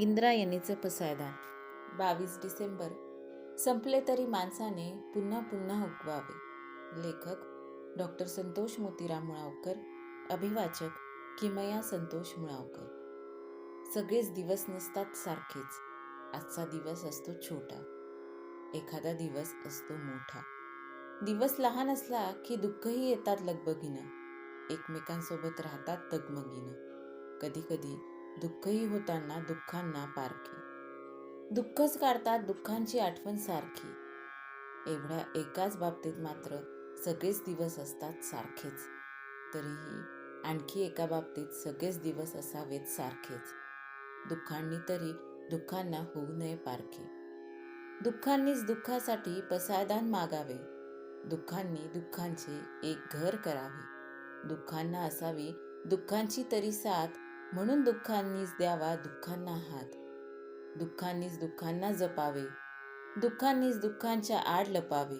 इंद्रायणीचं पसायदान. बावीस डिसेंबर. संपले तरी माणसाने पुन्हा पुन्हा उगवावे लेखक डॉक्टर संतोष मोतीराम मुळावकर. अभिवाचक किमया संतोष मुळावकर. सगळेच दिवस नसतात सारखेच. आजचा दिवस असतो छोटा. एखादा दिवस असतो मोठा. दिवस लहान असला की दुःखही येतात लगबगीनं. एकमेकांसोबत राहतात तगमगीनं. कधी कधी दुःखही होताना दुःखांना पारखी दुःखच काढतात दुःखांची आठवण सारखी. एवढ्या एकाच बाबतीत मात्र सगळेच दिवस असतात सारखेच. तरीही आणखी एका बाबतीत सगळेच दिवस असावेत सारखेच. दुःखांनी तरी दुःखांना होऊ नये पारखे. दुःखांनीच दुःखासाठी पसायदान मागावे. दुःखांनी दुःखांचे एक घर करावे. दुःखांना असावी दुःखांची तरी साथ म्हणून दुःखांनीच द्यावा दुःखांना हात. दुःखांनीच दुःखांना जपावे. दुःखांनीच दुःखांच्या आड लपावे.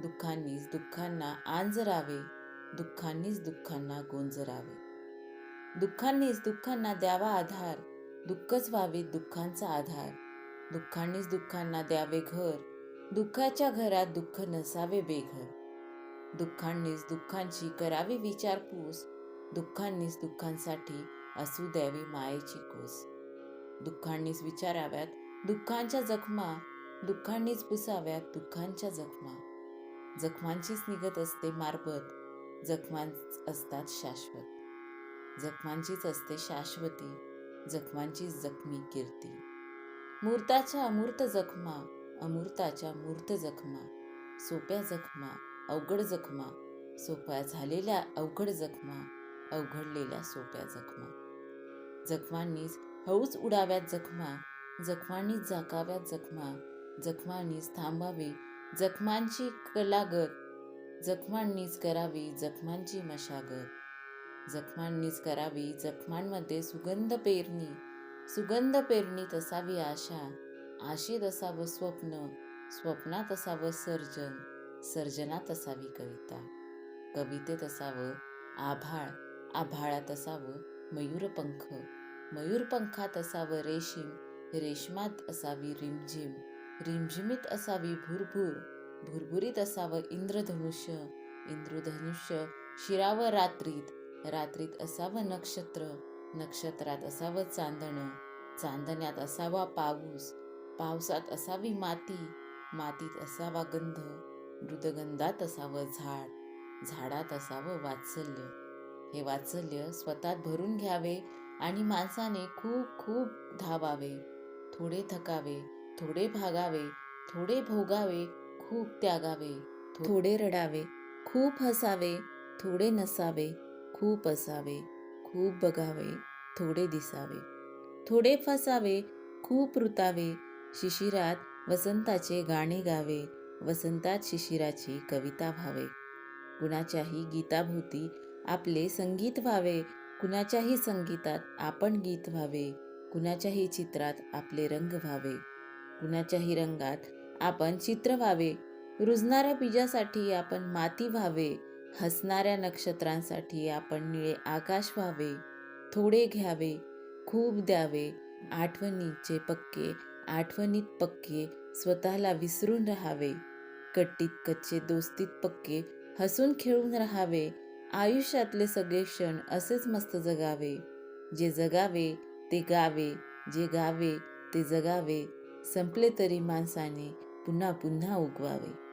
दुःखांनीच दुःखांना आंजरावे. दुःखांनीच दुःखांना गोंजरावे. दुःखांनीच दुःखांना द्यावा आधार. दुःखच व्हावे दुःखांचा आधार. दुःखांनीच दुःखांना द्यावे घर. दुःखाच्या घरात दुःख नसावे बेघर. दुःखांनीच दुःखांची करावी विचारपूस. दुःखांनीच दुःखांसाठी असू द्यावी मायेची कोस. दुःखांनीच विचाराव्यात दुःखांच्या जखमा दुःखांनीच पुसाव्यात दुःखांच्या जखमा. जखमांचीच निघत असते मारबत जखमांच असतात शाश्वत. जखमांचीच असते शाश्वती जखमांचीच जखमी कीर्ती. मूर्ताच्या अमूर्त जखमा अमूर्ताच्या मूर्त जखमा. सोप्या जखमा अवघड जखमा. सोप्या झालेल्या अवघड जखमा. अवघडलेल्या सोप्या जखमा. जखमांनीच हळूच उडाव्यात जखमा जखमांनीच झाकाव्यात जखमा जखमांनीच थांबावी जखमांची कलागत जखमांनीच करावी जखमांची मशागत. जखमांनीच करावी जखमांमध्ये सुगंध पेरणी सुगंध पेरणीत असावी आशा आशेत असावं स्वप्न स्वप्नात असावं सर्जन सर्जनात असावी कविता. कवितेत असावं आभाळ आभाळात असावं मयूरपंख मयूरपंखात असावं रेशीम रेशमात असावी रिमझिम. रिमझिमीत असावी भुरभुर भुरभुरीत असावं इंद्रधनुष्य. इंद्रधनुष्य शिरावं रात्रीत रात्रीत असावं नक्षत्र. नक्षत्रात असावं चांदणं. चांदण्यात असावा पाऊस. पावसात असावी माती. मातीत असावा गंध. मृदगंधात असावं झाड. झाडात असावं वात्सल्य. हे वात्सल्य स्वतःत भरून घ्यावे आणि माणसाने खूप खूप धावावे. थोडे थकावे थोडे भागावे थोडे भोगावे खूप त्यागावे. थोडे रडावे खूप हसावे थोडे नसावे खूप असावे खूप बघावे थोडे दिसावे. थोडे फसावे खूप रुतावे शिशिरात वसंताचे गाणे गावे वसंतात शिशिराची कविता व्हावे. कुणाच्याही गीताभोवती आपले संगीत व्हावे. कुणाच्याही संगीतात आपण गीत व्हावे. कुणाच्याही चित्रात आपले रंग व्हावे. कुणाच्याही रंगात आपण चित्र व्हावे. रुजणाऱ्या बीजासाठी आपण माती व्हावे. हसणाऱ्या नक्षत्रांसाठी आपण निळे आकाश व्हावे. थोडे घ्यावे. खूप द्यावे. आठवणीचे पक्के आठवणीत पक्के स्वतःला विसरून राहावे. कट्टीत कच्चे दोस्तीत पक्के हसून खेळून राहावे. आयुष्यातले सगळे क्षण असेच मस्त जगावे. जे जगावे ते गावे. जे गावे ते जगावे. संपले तरी माणसाने पुन्हा पुन्हा उगवावे.